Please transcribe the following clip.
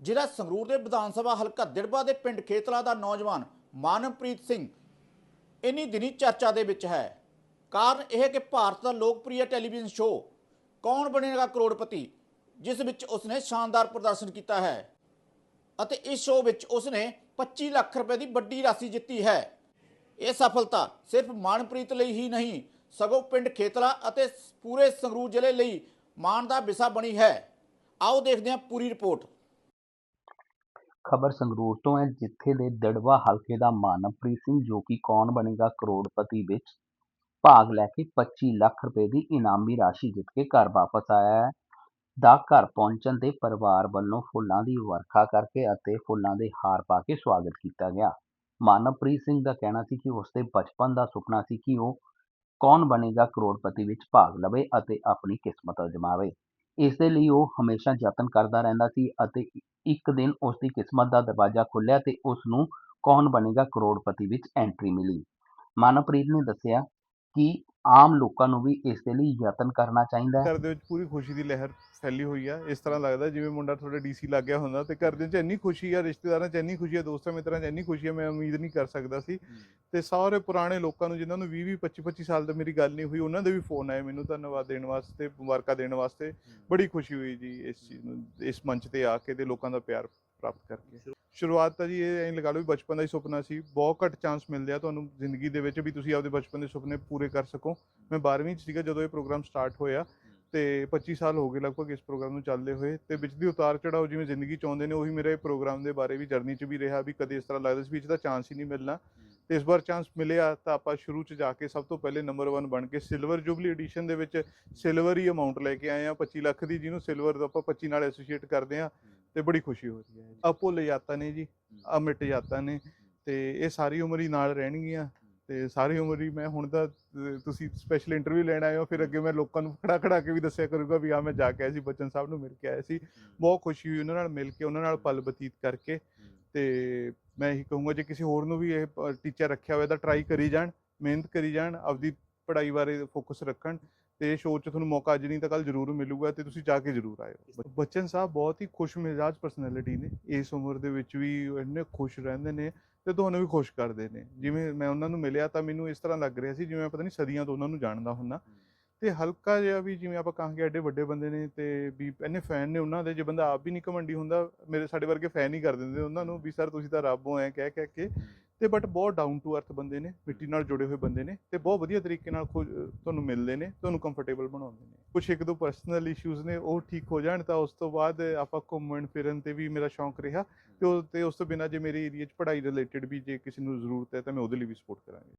ਜ਼ਿਲ੍ਹਾ ਸੰਗਰੂਰ ਦੇ ਵਿਧਾਨ ਸਭਾ ਹਲਕਾ ਦਿੜਬਾ ਦੇ ਪਿੰਡ ਖੇਤਲਾ ਦਾ ਨੌਜਵਾਨ ਮਾਨਵਪ੍ਰੀਤ ਸਿੰਘ ਇੰਨੀ ਦਿਨੀ ਚਰਚਾ ਦੇ ਵਿੱਚ ਹੈ। ਕਾਰਨ ਇਹ ਕਿ ਭਾਰਤ ਦਾ ਲੋਕਪ੍ਰਿਯ ਟੈਲੀਵਿਜ਼ਨ ਸ਼ੋਅ ਕੌਣ ਬਣੇਗਾ ਕਰੋੜਪਤੀ, ਜਿਸ ਵਿੱਚ ਉਸਨੇ ਸ਼ਾਨਦਾਰ ਪ੍ਰਦਰਸ਼ਨ ਕੀਤਾ ਹੈ ਅਤੇ ਇਸ ਸ਼ੋਅ ਵਿੱਚ ਉਸਨੇ 25 ਲੱਖ ਰੁਪਏ ਦੀ ਵੱਡੀ ਰਾਸ਼ੀ ਜਿੱਤੀ ਹੈ। ਇਹ ਸਫਲਤਾ ਸਿਰਫ ਮਾਨਪ੍ਰੀਤ ਲਈ ਹੀ ਨਹੀਂ, ਸਗੋਂ ਪਿੰਡ ਖੇਤਲਾ ਅਤੇ ਪੂਰੇ ਸੰਗਰੂਰ ਜ਼ਿਲ੍ਹੇ ਲਈ ਮਾਣ ਦਾ ਵਿਸ਼ਾ ਬਣੀ ਹੈ। ਆਓ ਦੇਖਦੇ ਹਾਂ ਪੂਰੀ ਰਿਪੋਰਟ। ਖਬਰ ਸੰਗਰੂਰ ਤੋਂ ਹੈ, ਜਿੱਥੇ ਦੇ ਦੜਵਾ ਹਲਕੇ ਦਾ ਮਾਨਵਪ੍ਰੀਤ ਸਿੰਘ, ਜੋ ਕਿ ਕੌਣ ਬਣੇਗਾ ਕਰੋੜਪਤੀ ਵਿੱਚ, ਭਾਗ ਲੈ ਕੇ 25 ਲੱਖ ਰੁਪਏ ਦੀ ਇਨਾਮੀ ਰਾਸ਼ੀ ਜਿੱਤ ਕੇ ਘਰ ਵਾਪਸ ਆਇਆ ਹੈ। ਦਾ ਘਰ ਪਹੁੰਚਣ ਤੇ ਪਰਿਵਾਰ ਵੱਲੋਂ ਫੁੱਲਾਂ ਦੀ ਵਰਖਾ ਕਰਕੇ ਅਤੇ ਫੁੱਲਾਂ ਦੇ ਹਾਰ ਪਾ ਕੇ ਸਵਾਗਤ ਕੀਤਾ ਗਿਆ। ਮਾਨਵਪ੍ਰੀਤ ਸਿੰਘ ਦਾ ਕਹਿਣਾ ਸੀ ਕਿ ਉਸਦੇ ਬਚਪਨ ਦਾ ਸੁਪਨਾ ਸੀ ਕਿ ਉਹ ਕੌਣ ਬਣੇਗਾ ਕਰੋੜਪਤੀ ਵਿੱਚ ਭਾਗ ਲਵੇ ਅਤੇ ਆਪਣੀ ਕਿਸਮਤ ਅਜਮਾਵੇ। ਇਸਦੇ ਲਈ ਉਹ ਹਮੇਸ਼ਾ ਯਤਨ ਕਰਦਾ ਰਹਿੰਦਾ ਸੀ ਅਤੇ ਇੱਕ ਦਿਨ ਉਸ ਦੀ ਕਿਸਮਤ ਦਾ ਦਰਵਾਜ਼ਾ ਖੁੱਲਿਆ ਤੇ ਉਸ ਨੂੰ ਕੌਣ ਬਣੇਗਾ ਕਰੋੜਪਤੀ ਵਿੱਚ ਐਂਟਰੀ ਮਿਲੀ। ਮਨਪ੍ਰੀਤ ਨੇ ਦੱਸਿਆ ਕਿ ਆਮ ਲੋਕਾਂ ਨੂੰ ਵੀ ਇਸ ਦੇ ਲਈ ਯਤਨ ਕਰਨਾ ਚਾਹੀਦਾ ਹੈ। ਘਰ ਦੇ ਵਿੱਚ ਪੂਰੀ ਖੁਸ਼ੀ ਦੀ ਲਹਿਰ ਫੈਲੀ ਹੋਈ ਆ। ਇਸ ਤਰ੍ਹਾਂ ਲੱਗਦਾ ਜਿਵੇਂ ਮੁੰਡਾ ਤੁਹਾਡਾ ਡੀਸੀ ਲੱਗ ਗਿਆ ਹੁੰਦਾ ਤੇ ਘਰ ਦੇ ਵਿੱਚ ਇੰਨੀ ਖੁਸ਼ੀ ਆ ਰਿਸ਼ਤੇਦਾਰਾਂ 'ਚ ਇੰਨੀ ਖੁਸ਼ੀ ਆ ਦੋਸਤਾਂ ਮਿੱਤਰਾਂ 'ਚ ਇੰਨੀ ਖੁਸ਼ੀ ਆ ਮੈਂ ਉਮੀਦ ਨਹੀਂ ਕਰ ਸਕਦਾ ਸੀ। ਤੇ ਸਾਰੇ ਪੁਰਾਣੇ ਲੋਕਾਂ ਨੂੰ ਜਿਨ੍ਹਾਂ ਨੂੰ 20 20 25 25 ਸਾਲ ਤੋਂ ਮੇਰੀ ਗੱਲ ਨਹੀਂ ਹੋਈ ਉਹਨਾਂ ਦੇ ਵੀ ਫੋਨ ਆਏ ਮੈਨੂੰ ਧੰਨਵਾਦ ਦੇਣ ਵਾਸਤੇ ਮੁਬਾਰਕਾਂ ਦੇਣ ਵਾਸਤੇ। ਬੜੀ ਖੁਸ਼ੀ ਹੋਈ ਜੀ ਇਸ ਚੀਜ਼ ਨੂੰ ਇਸ ਮੰਚ ਤੇ ਆ ਕੇ ਤੇ ਲੋਕਾਂ ਦਾ ਪਿਆਰ ਪ੍ਰਾਪਤ ਕਰਕੇ। ਸ਼ੁਰੂਆਤ ਤਾਂ ਜੀ ਇਹ ਐਂ ਲਗਾ ਲਓ ਵੀ ਬਚਪਨ ਦਾ ਹੀ ਸੁਪਨਾ ਸੀ। ਬਹੁਤ ਘੱਟ ਚਾਂਸ ਮਿਲਦੇ ਆ ਤੁਹਾਨੂੰ ਜ਼ਿੰਦਗੀ ਦੇ ਵਿੱਚ ਵੀ ਤੁਸੀਂ ਆਪਦੇ ਬਚਪਨ ਦੇ ਸੁਪਨੇ ਪੂਰੇ ਕਰ ਸਕੋ। ਮੈਂ 12ਵੀਂ ਚ ਸੀਗਾ ਜਦੋਂ ਇਹ ਪ੍ਰੋਗਰਾਮ ਸਟਾਰਟ ਹੋਇਆ ਤੇ 25 ਸਾਲ ਹੋ ਗਏ ਲਗਭਗ ਇਸ ਪ੍ਰੋਗਰਾਮ ਨੂੰ ਚੱਲਦੇ ਹੋਏ ਤੇ ਵਿੱਚ ਦੀ ਉਤਾਰ ਚੜਾਓ ਜਿਵੇਂ ਜ਼ਿੰਦਗੀ ਚ ਆਉਂਦੇ ਨੇ ਉਹੀ ਮੇਰੇ ਪ੍ਰੋਗਰਾਮ ਦੇ ਬਾਰੇ ਵੀ ਜਰਨੀ ਚ ਵੀ ਰਿਹਾ ਵੀ ਕਦੇ ਇਸ ਤਰ੍ਹਾਂ ਲੱਗਦਾ ਸੀ ਵੀ ਇਹ ਚਾਂਸ ਹੀ ਨਹੀਂ ਮਿਲਣਾ। ਤੇ ਇਸ ਵਾਰ ਚਾਂਸ ਮਿਲਿਆ ਤਾਂ ਆਪਾਂ ਸ਼ੁਰੂ ਚ ਜਾ ਕੇ ਸਭ ਤੋਂ ਪਹਿਲੇ ਨੰਬਰ 1 ਬਣ ਕੇ ਸਿਲਵਰ ਜੁਬਲੀ ਐਡੀਸ਼ਨ ਦੇ ਵਿੱਚ ਸਿਲਵਰ ਹੀ ਅਮਾਉਂਟ ਲੈ ਕੇ ਆਏ ਆ 25 ਲੱਖ ਦੀ ਜਿਹਨੂੰ ਸਿਲਵਰ ਦਾ ਆਪਾਂ 25 ਨਾਲ ਐਸੋਸੀਏਟ ਕਰਦੇ ਆ ਤੇ ਬੜੀ ਖੁਸ਼ੀ ਹੋ ਰਹੀ ਹੈ ਆ ਭੁੱਲ ਜਾਤਾ ਨੇ ਜੀ ਆ ਮਿਟ ਜਾਤਾ ਨੇ ਤੇ ਇਹ ਸਾਰੀ ਉਮਰ ਹੀ ਨਾਲ ਰਹਿਣਗੀਆਂ ਤੇ ਸਾਰੀ ਉਮਰ ਹੀ ਮੈਂ ਹੁਣ ਤਾਂ ਅਹ, ਤੁਸੀਂ ਸਪੈਸ਼ਲ ਇੰਟਰਵਿਊ ਲੈਣ ਆਏ ਹੋ ਫਿਰ ਅੱਗੇ ਮੈਂ ਲੋਕਾਂ ਨੂੰ ਖੜਾ ਖੜਾ ਕੇ ਵੀ ਦੱਸਿਆ ਕਰੂੰਗਾ ਵੀ ਆ ਮੈਂ ਜਾ ਕੇ ਆਇਆ ਸੀ ਬਚਨ ਸਾਹਿਬ ਨੂੰ ਮਿਲ ਕੇ ਆਇਆ ਸੀ। ਬਹੁਤ ਖੁਸ਼ੀ ਹੋਈ ਉਹਨਾਂ ਨਾਲ ਮਿਲ ਕੇ ਉਹਨਾਂ ਨਾਲ ਪਲ ਬਤੀਤ ਕਰਕੇ ਤੇ ਮੈਂ ਇਹੀ ਕਹੂੰਗਾ ਜੇ ਕਿਸੇ ਹੋਰ ਨੂੰ ਵੀ ਇਹ ਟੀਚਰ ਰੱਖਿਆ ਹੋਇਆ ਤਾਂ ਟਰਾਈ ਕਰੀ ਜਾਣ ਮਿਹਨਤ ਕਰੀ ਜਾਣ ਆਪਦੀ ਪੜ੍ਹਾਈ ਬਾਰੇ ਫੋਕਸ ਰੱਖਣ ਤੇ ਸ਼ੋਅ 'ਚ ਤੁਹਾਨੂੰ ਮੌਕਾ ਅੱਜ ਨਹੀਂ ਤਾਂ ਕੱਲ ਜ਼ਰੂਰ ਮਿਲੂਗਾ ਤੇ ਤੁਸੀਂ ਜਾ ਕੇ ਜ਼ਰੂਰ ਆਇਓ। ਬੱਚਨ ਸਾਹਿਬ ਬਹੁਤ ਹੀ ਖੁਸ਼ ਮਿਜਾਜ ਪਰਸਨੈਲਿਟੀ ਨੇ। ਇਸ ਉਮਰ ਦੇ ਵਿੱਚ ਵੀ ਇੰਨੇ ਖੁਸ਼ ਰਹਿੰਦੇ ਨੇ ਤੇ ਤੁਹਾਨੂੰ ਵੀ ਖੁਸ਼ ਕਰਦੇ ਨੇ। ਜਿਵੇਂ ਮੈਂ ਉਹਨਾਂ ਨੂੰ ਮਿਲਿਆ ਤਾਂ ਮੈਨੂੰ ਇਸ ਤਰ੍ਹਾਂ ਲੱਗ ਰਿਹਾ ਸੀ ਜਿਵੇਂ ਪਤਾ ਨਹੀਂ ਸਦੀਆਂ ਤੋਂ ਉਹਨਾਂ ਨੂੰ ਜਾਣਦਾ ਹੁੰਨਾ ਤੇ ਹਲਕਾ ਜਿਹਾ ਵੀ ਜਿਵੇਂ ਆਪਾਂ ਕਹਾਂਗੇ ਐਡੇ ਵੱਡੇ ਬੰਦੇ ਨੇ ਤੇ ਵੀ ਇੰਨੇ ਫੈਨ ਨੇ ਉਹਨਾਂ ਦੇ ਜੇ ਬੰਦਾ ਆਪ ਵੀ ਨਹੀਂ ਕਮੰਡੀ ਹੁੰਦਾ ਮੇਰੇ ਸਾਡੇ ਵਰਗੇ ਫੈਨ ਹੀ ਕਰ ਦਿੰਦੇ ਉਹਨਾਂ ਨੂੰ ਵੀ ਸਰ ਤੁਸੀਂ ਤਾਂ ਰੱਬ ਹੋ ਐ ਕਹਿ ਕਹਿ ਕੇ ਤੇ ਬਟ ਬਹੁਤ ਡਾਊਨ ਟੂ ਅਰਥ ਬੰਦੇ ਨੇ, ਮਿੱਟੀ ਨਾਲ ਜੁੜੇ ਹੋਏ ਬੰਦੇ ਨੇ ਤੇ ਬਹੁਤ ਵਧੀਆ ਤਰੀਕੇ ਨਾਲ ਖੁਦ- ਤੁਹਾਨੂੰ ਮਿਲਦੇ ਨੇ, ਤੁਹਾਨੂੰ ਕੰਫਰਟੇਬਲ ਬਣਾਉਂਦੇ ਨੇ। ਕੁਝ ਇੱਕ ਦੋ ਪਰਸਨਲ ਇਸ਼ੂਜ਼ ਨੇ, ਉਹ ਠੀਕ ਹੋ ਜਾਣ ਤਾਂ ਉਸ ਤੋਂ ਬਾਅਦ ਆਪਾਂ ਘੁੰਮਣ ਫਿਰਨ ਤੇ ਵੀ ਮੇਰਾ ਸ਼ੌਂਕ ਰਿਹਾ ਤੇ ਉਹ, ਤੇ ਉਸ ਤੋਂ ਬਿਨਾਂ ਜੇ ਮੇਰੇ ਏਰੀਆ 'ਚ ਪੜ੍ਹਾਈ ਰਿਲੇਟਡ ਵੀ ਜੇ ਕਿਸੇ ਨੂੰ ਜ਼ਰੂਰਤ ਹੈ ਤਾਂ ਮੈਂ ਉਹਦੇ ਲਈ ਵੀ ਸਪੋਰਟ ਕਰਾਂਗਾ।